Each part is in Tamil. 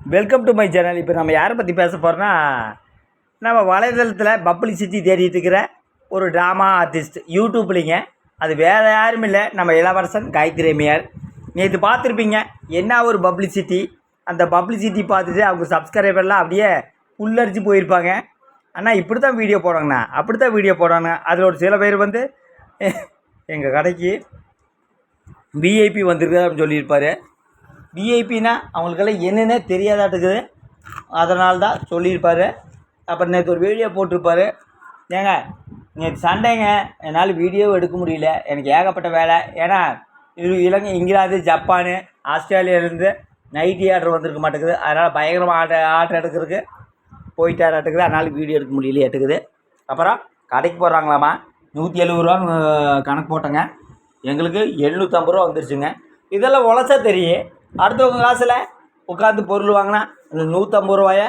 வெல்கம் டு மை சேனல் இப்போ நம்ம யாரை பற்றி பேச போகிறோன்னா நம்ம வலைதளத்தில் பப்ளிசிட்டி தேடிட்டு இருக்கிற ஒரு ட்ராமா ஆர்டிஸ்ட் யூடியூப்லிங்க அது வேறு யாரும் இல்லை. நம்ம இளவரசன் காயத்ரி அம்மையார். நேற்று பார்த்துருப்பீங்க என்ன ஒரு பப்ளிசிட்டி அந்த பப்ளிசிட்டி பார்த்துட்டு அவங்க சப்ஸ்கிரைபர்லாம் அப்படியே புல்லரிச்சு போயிருப்பாங்க. அண்ணா இப்படி தான் வீடியோ போடுவாங்கண்ணா அப்படி தான் வீடியோ போடுவாங்க அதில் ஒரு சில பேர் வந்து எங்கள் கடைக்கு விஐபி வந்திருக்கு அப்படின்னு சொல்லியிருப்பார். விஐபினா அவங்களுக்கெல்லாம் என்னென்ன தெரியாதாட்டுக்குது. அதனால தான் சொல்லியிருப்பார். அப்புறம் நேற்று ஒரு வீடியோ போட்டிருப்பாரு. ஏங்க நேற்று சண்டைங்க. என்னால் வீடியோ எடுக்க முடியல. எனக்கு ஏகப்பட்ட வேலை. ஏன்னா இது இலங்கை இங்கிலாந்து ஜப்பானு ஆஸ்திரேலியாவிலேருந்து நைட்டி ஆர்டர் வந்திருக்க மாட்டேங்குது. அதனால் பயங்கரமாக ஆர்டர் ஆர்டர் எடுக்கிறதுக்கு போயிட்டார் போயிட்டாராட்டுக்குது. அதனால் வீடியோ எடுக்க முடியல எட்டுக்குது அப்புறம் கடைக்கு போகிறாங்களாம்மா நூற்றி எழுபது ரூபான்னு கணக்கு போட்டேங்க. எங்களுக்கு எழுநூற்றம்பது ரூபா வந்துருச்சுங்க. இதெல்லாம் உழைச்சா தெரியும். அடுத்தவங்க காசில் உட்காந்து பொருள் வாங்கினா இந்த நூற்றம்பது ரூபாய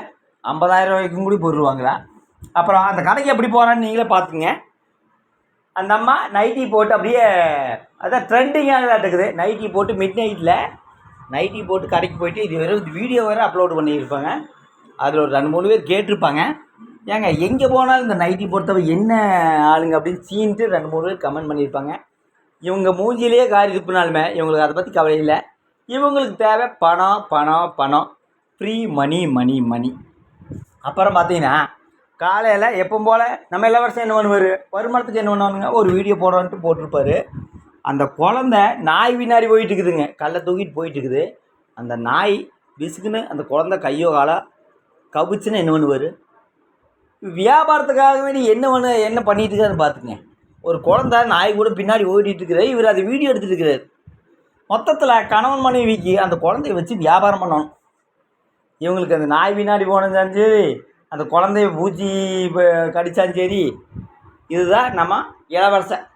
ஐம்பதாயிரம் ரூபாய்க்கும் கூட பொருள் வாங்குறா. அப்புறம் அந்த கடைக்கு எப்படி போகிறான்னு நீங்களே பார்த்துங்க அந்த அம்மா நைட்டி போட்டு அப்படியே அதான் ட்ரெண்டிங்காக இருக்குது. நைட்டி போட்டு மிட் நைட்டில் நைட்டி போட்டு கடைக்கு போயிட்டு இது வெறும் வீடியோ வேறு அப்லோடு பண்ணியிருப்பாங்க. அதில் ஒரு ரெண்டு மூணு பேர் கேட்டிருப்பாங்க. ஏங்க எங்கே போனாலும் இந்த நைட்டி பொறுத்தவரை என்ன ஆளுங்க அப்படின்னு சீன்ட்டு ரெண்டு மூணு பேர் கமெண்ட் பண்ணியிருப்பாங்க. இவங்க மூஞ்சிலேயே காரி துப்புனாலுமே இவங்களுக்கு அதை பற்றி கவலை இல்லை. இவங்களுக்கு தேவை பணம் பணம் பணம் ஃப்ரீ மணி மணி மணி அப்புறம் பார்த்தீங்கன்னா காலையில் எப்பவும் போல் நம்ம இளவரசன் என்ன பண்ணுவார்? வருமானத்துக்கு என்ன பண்ணுவானுங்க? ஒரு வீடியோ போடுறோன்ட்டு போட்டிருப்பாரு. அந்த குழந்த நாய் பின்னாடி போயிட்டு இருக்குதுங்க கல்லை தூக்கிட்டு போயிட்டு இருக்குது அந்த நாய் விசுக்குன்னு அந்த குழந்த கையோ காலோ கவிச்சுன்னு என்ன பண்ணுவார்? வியாபாரத்துக்காக வேண்டி என்ன பண்ண என்ன பண்ணிட்டு இருக்காருன்னு பார்த்துங்க ஒரு குழந்த நாய் கூட பின்னாடி ஓடிட்டு இருக்கிறார் இவர் அதை வீடியோ எடுத்துட்டு இருக்கிறார். மொத்தத்தில் கணவன் மனைவிக்கு அந்த குழந்தைய வச்சு வியாபாரம் பண்ணணும். இவங்களுக்கு அந்த நாய் பின்னாடி போனதாலும் சரி அந்த குழந்தைய பூச்சி ப- சரி இதுதான் நம்ம இளவரசன்.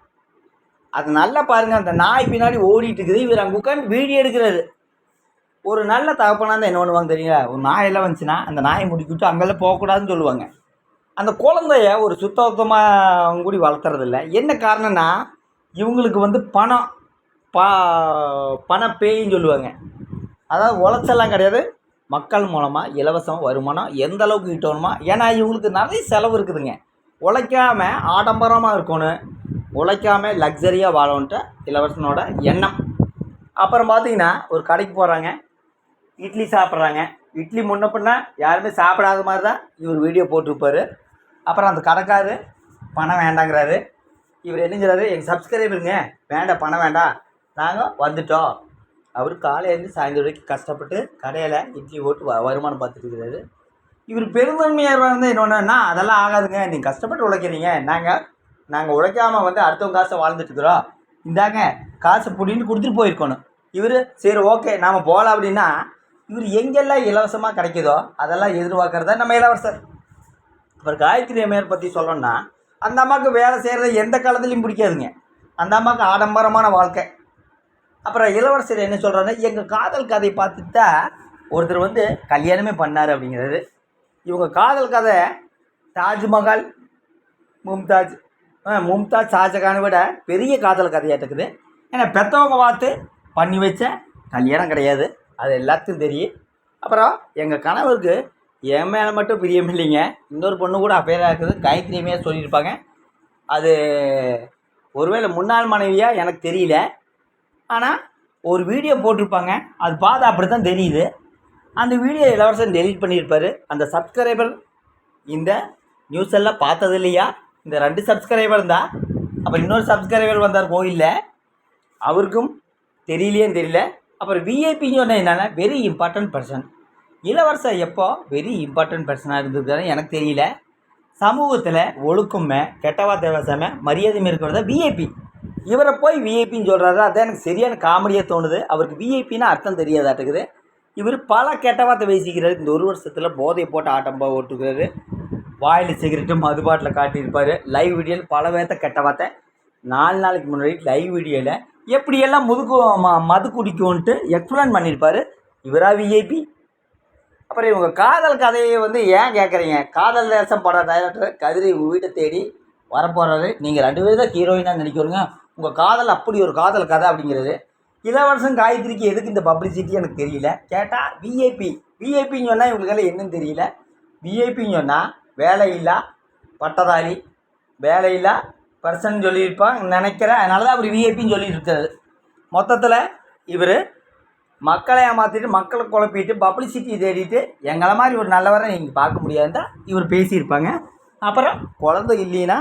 அது நல்லா பாருங்கள் அந்த நாய் பின்னாடி ஓடிட்டு இருக்குது. இவர் அங்கே உட்காந்து வீடியோ எடுக்கிறாரு. ஒரு நல்ல தகப்பனாக இருந்தால் என்ன பண்ணுவாங்க தெரியுங்களா? ஒரு நாயெல்லாம் வந்துச்சுன்னா அந்த நாயை முடிக்கிட்டு அங்கெல்லாம் போகக்கூடாதுன்னு சொல்லுவாங்க. அந்த குழந்தைய ஒரு சுத்தமாக கூடி வளர்த்துறதில்ல. என்ன காரணம்னா இவங்களுக்கு வந்து பணம். பா பணப்பேயின்னு சொல்லுவாங்க. அதாவது உழைச்செல்லாம் கிடையாது. மக்கள் மூலமாக இலவசம் வருமானம் எந்த அளவுக்கு கிட்டணுமா ஏன்னா இவங்களுக்கு நிறைய செலவு இருக்குதுங்க. உழைக்காம ஆடம்பரமாக இருக்கணும். உழைக்காம லக்ஸரியாக வாழணுன்ட்டு இளவரசனோட எண்ணம். அப்புறம் பார்த்தீங்கன்னா ஒரு கடைக்கு போகிறாங்க இட்லி சாப்பிட்றாங்க. இட்லி முன்ன பின்ன யாருமே சாப்பிடாத மாதிரி தான் இவர் வீடியோ போட்டிருப்பாரு. அப்புறம் அந்த கடைக்காரு பணம் வேண்டாங்கிறாரு. இவர் என்னங்கிறாரு எங்கள் சப்ஸ்கிரைபருங்க வேண்டாம் பணம் வேண்டாம். நாங்கள் வந்துட்டோம். அவர் காலையிலேருந்து சாயந்தரம் வரைக்கும் கஷ்டப்பட்டு கடையில் இட்லி போட்டு வ- வருமானம் பார்த்துட்டுருக்கிறாரு இவர் பெருந்தன்மையாக இருந்தால் என்னென்னா அதெல்லாம் ஆகாதுங்க. நீங்கள் கஷ்டப்பட்டு உழைக்கிறீங்க. நாங்கள் நாங்கள் உழைக்காம வந்து அடுத்தவங்க காசை வாழ்ந்துட்டு இருக்கிறோம். இந்தாங்க காசை பிடின்னு கொடுத்துட்டு போயிருக்கணும். இவர் சரி ஓகே. நாம் போகலாம் அப்படின்னா இவர் எங்கெல்லாம் இலவசமாக கிடைக்குதோ அதெல்லாம் எதிர்பார்க்குறத நம்ம இளவரசர். அப்புறம் காயத்ரி அம்மையார் பற்றி சொல்லணும்னா அந்த அம்மாவுக்கு வேலை செய்கிறது எந்த காலத்துலேயும் பிடிக்காதுங்க. அந்த அம்மாவுக்கு ஆடம்பரமான வாழ்க்கை. அப்புறம் இளவரசர் என்ன சொல்கிறாருன்னா எங்கள் காதல் கதையை பார்த்துட்டு தான் ஒருத்தர் வந்து கல்யாணமே பண்ணார் அப்படிங்கிறது. இவங்க காதல் கதை தாஜ்மஹால் மும்தாஜ் ஆ, மும்தாஜ் ஷாஜகானை விட பெரிய காதல் கதையாட்டுக்குது ஏன்னா பெற்றவங்க பார்த்து பண்ணி வச்ச கல்யாணம் கிடையாது. அது எல்லாத்துக்கும் தெரியும். அப்புறம் எங்கள் கணவருக்கு என் மேலே மட்டும் பிரியம் இல்லைங்க. இன்னொரு பொண்ணு கூட அப்பேராக இருக்குது. காயத்ரியுமே சொல்லியிருப்பாங்க. அது ஒருவேளை முன்னாள் மனைவியாக எனக்கு தெரியல. ஆனால் ஒரு வீடியோ போட்டிருப்பாங்க. அது பார்த்தா அப்படி தான் தெரியுது. அந்த வீடியோ இளவரசன் டெலிட் பண்ணியிருப்பார். அந்த சப்ஸ்கிரைபர் இந்த நியூஸ் எல்லாம் பார்த்தது இல்லையா? இந்த ரெண்டு சப்ஸ்கிரைபர் இருந்தால் அப்புறம் இன்னொரு சப்ஸ்கிரைபர் வந்தார் கோயிலில் அவருக்கும் தெரியலையேன்னு தெரியல. அப்புறம் விஐபின்னு சொன்னால் என்னென்னா வெரி இம்பார்ட்டன்ட் பர்சன் இளவரசர் எப்போ வெரி இம்பார்ட்டன்ட் பர்சனாக இருந்திருக்காரு எனக்கு தெரியல. சமூகத்தில் ஒழுக்கமே கெட்டவா தேவசமே மரியாதையும் இருக்கிறத விஐபி இவரை போய் விஐபின்னு சொல்கிறாரு அதான் எனக்கு சரியான காமெடியாக தோணுது. அவருக்கு விஐபின்னு அர்த்தம் தெரியாதாட்டுக்குது. இவர் பல கெட்ட வார்த்தை பேசிக்கிறாரு. இந்த ஒரு வருஷத்தில் போதையை போட்டு ஆட்டம்பா ஓட்டுக்கிறாரு. வாயில் சிகரெட்டு மது பாட்டில் காட்டியிருப்பார். லைவ் வீடியோவில் பல பேர்த்த கெட்ட வார்த்தை. நாலு நாளைக்கு முன்னாடி லைவ் வீடியோவில் எப்படியெல்லாம் முதுக்கு ம மது குடிக்கும்ன்ட்டு எக்ஸ்பிளைன் பண்ணியிருப்பார். இவரா விஐபி அப்புறம் இவங்க காதல் கதையை வந்து ஏன் கேட்குறீங்க காதல் தேசம் பட டைரக்டர் கதிரி உங்கள் வீட்டை தேடி வரப்போகிறாரு நீங்கள் ரெண்டு பேரும் தான் ஹீரோயினாக நினைக்கிறீங்க உங்கள் காதல் அப்படி ஒரு காதல் கதை அப்படிங்கிறது இளவரசன் காயத்ரிக்கு எதுக்கு இந்த பப்ளிசிட்டி எனக்கு தெரியல. கேட்டால் விஐபி விஐபின்னு சொன்னால் இவங்களுக்கெல்லாம் என்னன்னு தெரியல. விஐபின்னு சொன்னால் வேலையில்லா பட்டதாரி வேலையில்லா பர்சன் சொல்லியிருப்பான் நினைக்கிறேன். அதனால தான் அவர் விஐபின்னு சொல்லிட்டு மொத்தத்தில் இவர் மக்களை ஏமாற்றிட்டு மக்களை குழப்பிட்டு பப்ளிசிட்டி தேடிட்டு எங்களை மாதிரி ஒரு நல்லவரை நீங்கள் பார்க்க முடியாதுன்னு தான் இவர் பேசியிருப்பாங்க. அப்புறம் குழந்தை இல்லைன்னா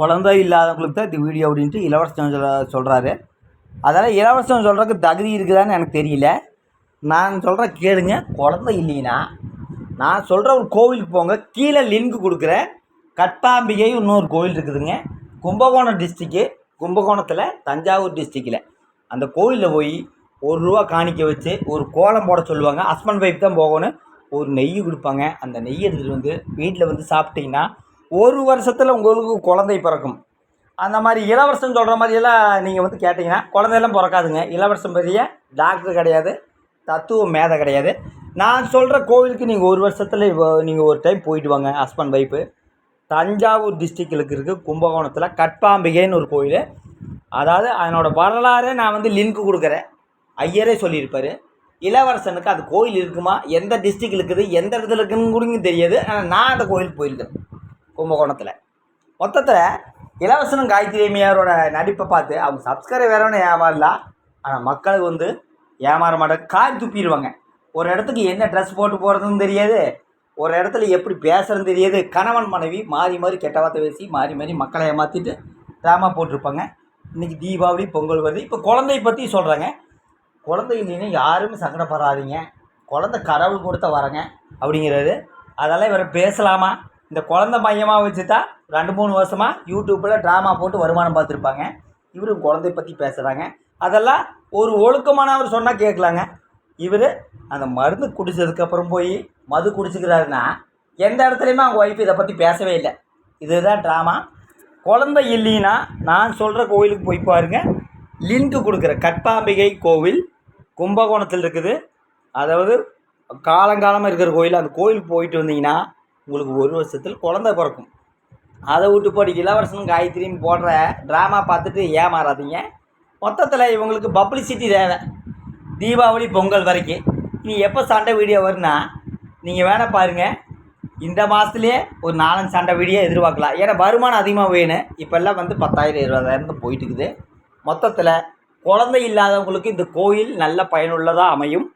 குழந்தை இல்லாதவங்களுக்கு தான் இந்த வீடியோ அப்படின்ட்டு இலவசம் சொல்ல சொல்கிறாரு அதனால் இலவசம் சொல்கிறதுக்கு தகுதி இருக்குதான்னு எனக்கு தெரியல. நான் சொல்கிற கேளுங்க. குழந்தை இல்லைன்னா நான் சொல்கிற ஒரு கோவிலுக்கு போங்க. கீழே லிங்க் கொடுக்குறேன். கட்பாம்பிகை இன்னொரு கோவில் இருக்குதுங்க. கும்பகோணம் டிஸ்ட்ரிக்கு கும்பகோணத்தில் தஞ்சாவூர் டிஸ்ட்ரிக்கில் அந்த கோவிலில் போய் ஒரு ரூபா காணிக்க வச்சு ஒரு கோலம் போட சொல்லுவாங்க. ஹஸ்பண்ட் ஒய்ஃப் தான் போகணும். ஒரு நெய் கொடுப்பாங்க. அந்த நெய் எடுத்துகிட்டு வந்து வீட்டில் வந்து சாப்பிட்டிங்கன்னா ஒரு வருஷத்தில் உங்களுக்கு குழந்தை பிறக்கும். அந்த மாதிரி இளவரசன் சொல்கிற மாதிரியெல்லாம் நீங்கள் வந்து கேட்டிங்கன்னா குழந்தையெல்லாம் பிறக்காதுங்க. இளவரசன் பெரிய டாக்டர் கிடையாது. தத்துவ மேதை கிடையாது. நான் சொல்கிற கோவிலுக்கு நீங்கள் ஒரு வருஷத்தில் நீங்கள் ஒரு டைம் போயிட்டு வாங்க ஹஸ்பண்ட் ஒய்ஃபு தஞ்சாவூர் டிஸ்ட்ரிக்டில் இருக்குது கும்பகோணத்தில் கட்பாம்பிகைன்னு ஒரு கோயில் அதாவது அதனோட வரலாறே நான் வந்து லிங்க் கொடுக்குறேன். ஐயரே சொல்லியிருப்பார். இளவரசனுக்கு அது கோயில் இருக்குமா? எந்த டிஸ்ட்ரிக்ட் இருக்குது எந்த இடத்துல இருக்குன்னு கூட தெரியாது. ஆனால் நான் அந்த கோயிலுக்கு போயிருக்கேன். கும்பகோணத்தில். மொத்தத்தில் இளவரசனும் காயத்ரி அம்மையாரோட நடிப்பை பார்த்து அவங்க சப்ஸ்கிரைப் வேறவனே ஏமாறலாம் ஆனால் மக்களுக்கு வந்து ஏமாற மாட்டாங்க. காய் துப்பிடுவாங்க. ஒரு இடத்துக்கு என்ன ட்ரெஸ் போட்டு போகிறதுன்னு தெரியாது. ஒரு இடத்துல எப்படி பேசுறதுன்னு தெரியாது. கணவன் மனைவி மாறி மாறி கெட்ட வார்த்தை பேசி மாறி மாறி மக்களை ஏமாற்றிட்டு ட்ராமா போட்டிருப்பாங்க. இன்றைக்கி தீபாவளி பொங்கல் வருது. இப்போ குழந்தைய பற்றி சொல்கிறாங்க குழந்தை இல்லைன்னா யாருமே சங்கடப்படாதீங்க. குழந்தை கடவுள் கொடுத்த வரங்க அப்படிங்கிறது. அதெல்லாம் இவரை பேசலாமா? இந்த குழந்தை மையமாக வச்சு தான் ரெண்டு மூணு வருஷமாக யூடியூப்பில் ட்ராமா போட்டு வருமானம் பார்த்துருப்பாங்க. இவரும் குழந்தைய பற்றி பேசுகிறாங்க அதெல்லாம் ஒரு ஒழுக்கமானவர் சொன்னால் கேட்கலாங்க. இவர் அந்த மருந்து குடித்ததுக்கப்புறம் போய் மது குடிச்சுக்கிறாருன்னா எந்த இடத்துலையுமே அவங்க ஒய்ஃப் இதை பற்றி பேசவே இல்லை. இதுதான் ட்ராமா குழந்தை இல்லைன்னா நான் சொல்கிற கோவிலுக்கு போய் பாருங்க. லிங்க் கொடுக்குற கட்பாம்பிகை கோவில் கும்பகோணத்தில் இருக்குது. அதாவது காலங்காலமாக இருக்கிற கோயில் அந்த கோயிலுக்கு போயிட்டு வந்தீங்கன்னா உங்களுக்கு ஒரு வருஷத்தில் குழந்தை பிறக்கும். அதை விட்டு போட்டு இளவரசனும் காயத்ரியும் போடுற ட்ராமா பார்த்துட்டு ஏமாறாதீங்க. மொத்தத்தில் இவங்களுக்கு பப்ளிசிட்டி தேவை. தீபாவளி பொங்கல் வரைக்கும். நீ எப்போ சண்டை வீடியோ வரும்னா நீங்கள் வேணால் பாருங்கள் இந்த மாதத்துலேயே ஒரு நாலஞ்சு சண்டை வீடியோ எதிர்பார்க்கலாம். ஏன்னா வருமானம் அதிகமாக வேணும். இப்போல்லாம் வந்து பத்தாயிரம் இருபதாயிரம் தான் போயிட்டு இருக்குது. மொத்தத்தில் குழந்தை இல்லாதவங்களுக்கு இந்த கோயில் நல்ல பயனுள்ளதாக அமையும்.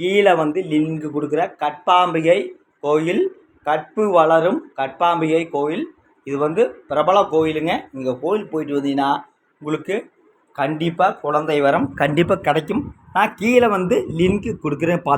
கீழே வந்து லிங்க் கொடுக்குற கட்பாம்பிகை கோயில் கற்பு வளரும் கற்பாம்பிகை கோயில். இது வந்து பிரபல கோயிலுங்க. இங்கே கோயில் போயிட்டு வந்தீங்கன்னா உங்களுக்கு கண்டிப்பாக குழந்தை வரம் கண்டிப்பாக கிடைக்கும். நான் கீழே வந்து லிங்க்கு கொடுக்குறேன். பார்த்து